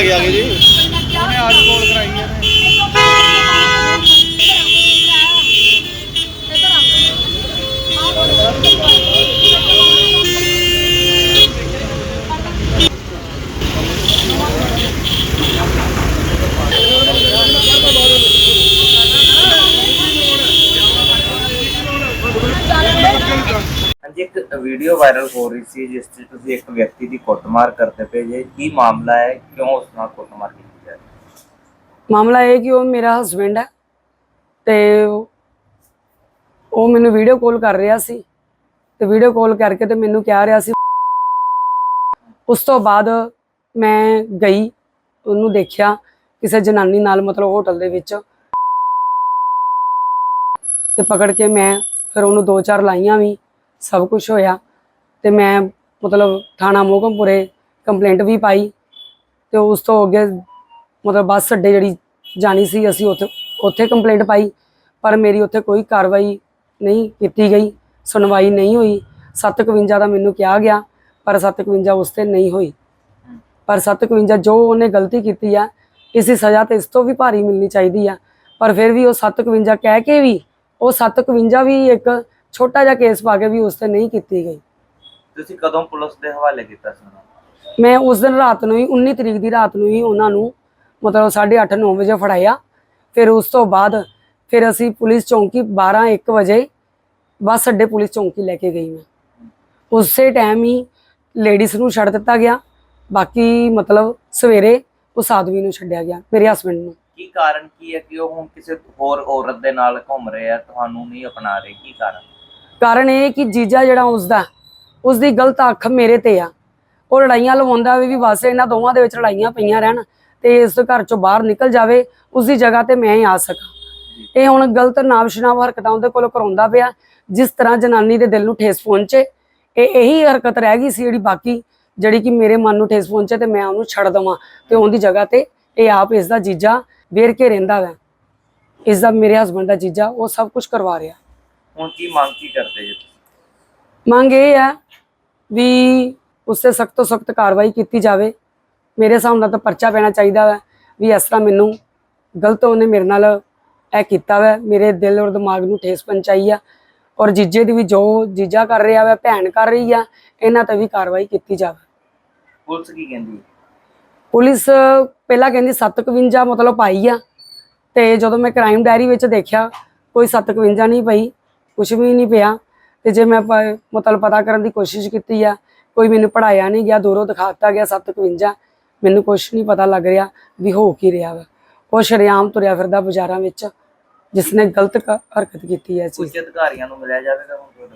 ਆ ਗਏ ਆ ਗਏ ਜੀ। ਉਹਨੇ ਅੱਜ ਕੋਲ ਕਰਾਈ ਹੈ ਹਾਂਜੀ, ਇੱਕ ਵੀਡੀਓ ਵਾਇਰਲ ਹੋ ਰਹੀ ਸੀ, ਜਿਸ 'ਚ ਤੁਸੀਂ ਇੱਕ ਵਿਅਕਤੀ ਦੀ ਕੁੱਟਮਾਰ ਕਰਦੇ ਪਏ ਜੇ। ਕੀ ਮਾਮਲਾ ਹੈ? ਕਿਉਂ ਉਸ ਨਾਲ ਕੁੱਟਮਾਰ ਕੀਤੀ ਜਾ ਰਹੀ ਹੈ? ਮਾਮਲਾ ਇਹ ਕਿ ਉਹ ਮੇਰਾ ਹਸਬੈਂਡ ਹੈ ਤੇ ਉਹ- ਉਹ ਮੈਨੂੰ ਵੀਡੀਓ ਕਾਲ ਕਰ ਰਿਹਾ ਸੀ ਤੇ ਵੀਡੀਓ ਕਾਲ ਕਰਕੇ ਤੇ ਮੈਨੂੰ ਕਹਿ ਰਿਹਾ ਸੀ। ਉਸ ਤੋਂ ਬਾਅਦ ਮੈਂ ਗਈ, ਉਹਨੂੰ ਦੇਖਿਆ ਕਿਸੇ ਜਨਾਨੀ ਨਾਲ ਮਤਲਬ ਹੋਟਲ ਦੇ ਵਿੱਚ ਤੇ ਪਕੜ ਕੇ ਮੈਂ ਫਿਰ ਉਹਨੂੰ ਦੋ ਚਾਰ ਲਾਈਆਂ ਵੀ, ਸਭ ਕੁਝ ਹੋਇਆ। ਤੇ ਮੈਂ ਮਤਲਬ ਥਾਣਾ ਮੋਹਕਮਪੁਰੇ ਕੰਪਲੇਂਟ ਵੀ ਪਾਈ। ਤੇ ਉਸ ਤੋਂ ਅੱਗੇ ਮਤਲਬ ਬੱਸ ਅੱਡੇ ਜਿਹੜੀ ਜਾਣੀ ਸੀ, ਅਸੀਂ ਉੱਥੇ ਉੱਥੇ ਕੰਪਲੇਂਟ ਪਾਈ। ਪਰ ਮੇਰੀ ਉੱਥੇ ਕੋਈ ਕਾਰਵਾਈ ਨਹੀਂ ਕੀਤੀ ਗਈ, ਸੁਣਵਾਈ ਨਹੀਂ ਹੋਈ। 751 ਦਾ ਮੈਨੂੰ ਕਿਹਾ ਗਿਆ, ਪਰ 751 ਉਸ ਤੇ ਨਹੀਂ ਹੋਈ। ਪਰ 751 ਜੋ ਉਹਨੇ ਗਲਤੀ ਕੀਤੀ ਆ, ਇਸ ਦੀ ਸਜ਼ਾ ਤੇ ਇਸ ਤੋਂ ਵੀ ਭਾਰੀ ਮਿਲਣੀ ਚਾਹੀਦੀ ਆ। ਪਰ ਫਿਰ ਵੀ ਉਹ 751 ਕਹਿ ਕੇ ਵੀ ਉਹ 751 ਵੀ ਇੱਕ ਛੋਟਾ ਜਿਹਾ ਕੇਸ ਪਾ ਕੇ ਵੀ ਉਸ ਤੇ ਨਹੀਂ ਕੀਤੀ ਗਈ। ਤੁਸੀਂ ਕਦੋਂ ਪੁਲਿਸ ਦੇ ਹਵਾਲੇ ਕੀਤਾ ਸੀ ਉਹਨੂੰ? ਮੈਂ ਉਸ ਦਿਨ ਰਾਤ ਨੂੰ ਹੀ 19 ਤਰੀਕ ਦੀ ਰਾਤ ਨੂੰ ਹੀ ਉਹਨਾਂ ਨੂੰ ਮਤਲਬ 8:30 9 ਵਜੇ ਫੜਾਇਆ। ਫਿਰ ਉਸ ਤੋਂ ਬਾਅਦ ਫਿਰ ਅਸੀਂ ਪੁਲਿਸ ਚੌਂਕੀ 12 1 ਵਜੇ ਬੱਸ ਅੱਡੇ ਪੁਲਿਸ ਚੌਂਕੀ ਲੈ ਕੇ ਗਈ ਮੈਂ। ਉਸੇ ਟਾਈਮ ਹੀ ਲੇਡੀਜ਼ ਨੂੰ ਛੱਡ ਦਿੱਤਾ ਗਿਆ। ਬਾਕੀ ਮਤਲਬ ਸਵੇਰੇ ਉਸ ਆਦਮੀ ਨੂੰ ਛੱਡਿਆ ਗਿਆ ਮੇਰੇ ਹਸਬੰਡ ਨੂੰ। ਕੀ ਕਾਰਨ ਕੀ ਹੈ ਕਿ ਉਹ ਹੁਣ ਕਿਸੇ ਹੋਰ ਔਰਤ ਦੇ ਨਾਲ ਘੁੰਮ ਰਹੇ ਤੁਹਾਨੂੰ ਨਹੀਂ ਅਪਣਾ ਰਹੇ, ਕੀ ਕਾਰਨ? ਕਾਰਨ ਇਹ ਕਿ ਜੀਜਾ ਜਿਹੜਾ ਉਸਦਾ ਉਸ ਗਲਤ ਅੱਖ ਮੇਰੇ ਤੇ ਆ। ਉਹ ਲੜਾਈਆਂ ਲਵਾਉਂਦਾ ਵੀ ਬਸ ਇਹਨਾਂ ਦੋਵਾਂ ਦੇ ਵਿੱਚ ਲੜਾਈਆਂ ਪਈਆਂ ਰਹਿਣ ਤੇ ਇਸ ਘਰ ਚੋਂ ਬਾਹਰ ਨਿਕਲ ਜਾਵੇ ਉਸ ਜਗ੍ਹਾ ਤੇ ਮੈਂ ਹੀ ਆ ਸਕਾਂ। ਇਹ ਹੁਣ ਗਲਤ ਨਾਮਸ਼ਨਾਮ ਹਰਕਤਾਂ ਉਹਦੇ ਕੋਲੋਂ ਕਰਾਉਂਦਾ ਪਿਆ, ਜਿਸ ਤਰ੍ਹਾਂ ਜਨਾਨੀ ਦੇ ਦਿਲ ਨੂੰ ਠੇਸ ਪਹੁੰਚੇ। ਇਹ ਇਹੀ ਹਰਕਤ ਰਹਿ ਗਈ ਸੀ ਜਿਹੜੀ ਬਾਕੀ, ਜਿਹੜੀ ਕਿ ਮੇਰੇ ਮਨ ਨੂੰ ਠੇਸ ਪਹੁੰਚੇ ਤੇ ਮੈਂ ਉਹਨੂੰ ਛੱਡ ਦਵਾਂ ਤੇ ਉਹਦੀ ਜਗ੍ਹਾ ਤੇ ਇਹ ਆਪ ਇਸ ਦਾ ਜੀਜਾ ਵੇਰ ਕੇ ਰਹਿੰਦਾ ਵਾ। ਇਸ ਦਾ ਮੇਰੇ ਹਸਬੰਡ ਦਾ ਜੀਜਾ ਉਹ ਸਭ ਕੁਝ ਕਰਵਾ ਰਿਹਾ। ਹੁਣ ਕੀ ਮੰਗ ਕੀ ਕਰਦੇ ਜੀ? ਮੰਗ ਇਹ ਹੈ ਵੀ ਉਸ ਸਖਤ ਤੋਂ ਸਖਤ ਕਾਰਵਾਈ ਕੀਤੀ ਜਾਵੇ। ਮੇਰੇ ਹਿਸਾਬ ਨਾਲ ਤਾਂ ਪਰਚਾ ਪੈਣਾ ਚਾਹੀਦਾ ਹੈ ਵੀ ਇਸ ਤਰ੍ਹਾਂ ਮੈਨੂੰ ਗਲਤ ਉਹਨੇ ਮੇਰੇ ਨਾਲ ਇਹ ਕੀਤਾ ਵਾ। ਮੇਰੇ ਦਿਲ ਔਰ ਦਿਮਾਗ ਨੂੰ ਠੇਸ ਪਹੁੰਚਾਈ ਆ। ਔਰ ਜੀਜੇ ਦੀ ਵੀ ਜੋ ਜੀਜਾ ਕਰ ਰਿਹਾ ਵਾ ਭੈਣ ਕਰ ਰਹੀ ਆ ਇਹਨਾਂ ਤੇ ਵੀ ਕਾਰਵਾਈ ਕੀਤੀ ਜਾਵੇ। ਪੁਲਿਸ ਕੀ ਕਹਿੰਦੀ ਹੈ? ਪੁਲਿਸ ਪਹਿਲਾਂ ਕਹਿੰਦੀ 751 ਮਤਲਬ ਪਾਈ ਆ। ਤੇ ਜਦੋਂ ਮੈਂ ਕ੍ਰਾਈਮ ਡਾਇਰੀ ਵਿੱਚ ਦੇਖਿਆ, ਕੋਈ 751 ਨਹੀਂ ਪਈ ਕੁਝ ਵੀ ਨਹੀਂ ਪਿਆ। ਤੇ ਜੇ ਮੈਂ ਪ- ਮਤਲਬ ਪਤਾ ਕਰਨ ਦੀ ਕੋਸ਼ਿਸ਼ ਕੀਤੀ ਆ, ਕੋਈ ਮੈਨੂੰ ਪੜਾਇਆ ਨਹੀਂ ਗਿਆ, ਦੂਰੋਂ ਦਿਖਾਤਾ ਗਿਆ 751 ਮੈਨੂੰ ਕੁਝ ਨਹੀਂ ਪਤਾ ਲੱਗ ਰਿਹਾ ਵੀ ਹੋ ਕੀ ਰਿਹਾ ਵਾ। ਉਹ ਸ਼ਰੇਆਮ ਤੁਰਿਆ ਫਿਰਦਾ ਬਾਜ਼ਾਰਾਂ ਵਿੱਚ ਜਿਸ ਨੇ ਗਲਤ ਕ- ਹਰਕਤ ਕੀਤੀ ਹੈ ਇਸ ਅਧਿਕਾਰੀਆਂ ਨੂੰ ਮਿਲਿਆ ਜਾਵੇਗਾ ਹੁਣ